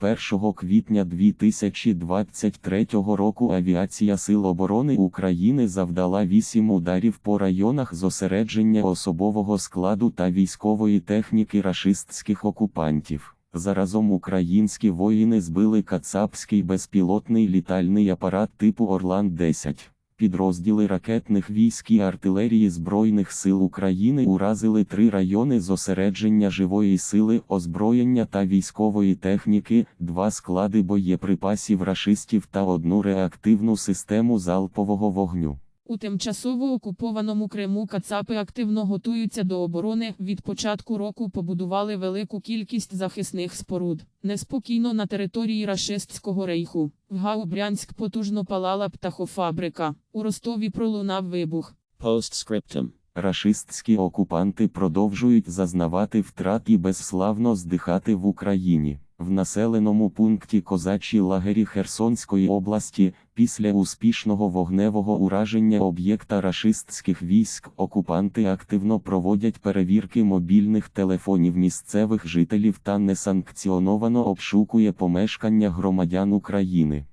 1 квітня 2023 року Авіація Сил оборони України завдала 8 ударів по районах зосередження особового складу та військової техніки рашистських окупантів. Заразом українські воїни збили кацапський безпілотний літальний апарат типу Орлан-10. Підрозділи ракетних військ і артилерії Збройних сил України уразили три райони зосередження живої сили, озброєння та військової техніки, два склади боєприпасів рашистів та одну реактивну систему залпового вогню. У тимчасово окупованому Криму Кацапи активно готуються до оборони. Від початку року побудували велику кількість захисних споруд. Неспокійно на території рашистського рейху. В Гау Брянськ потужно палала птахофабрика. У Ростові пролунав вибух. Postscriptum. Рашистські окупанти продовжують зазнавати втрат і безславно здихати в Україні. В населеному пункті Козачі лагері Херсонської області, після успішного вогневого ураження об'єкта рашистських військ, окупанти активно проводять перевірки мобільних телефонів місцевих жителів та несанкціоновано обшукує помешкання громадян України.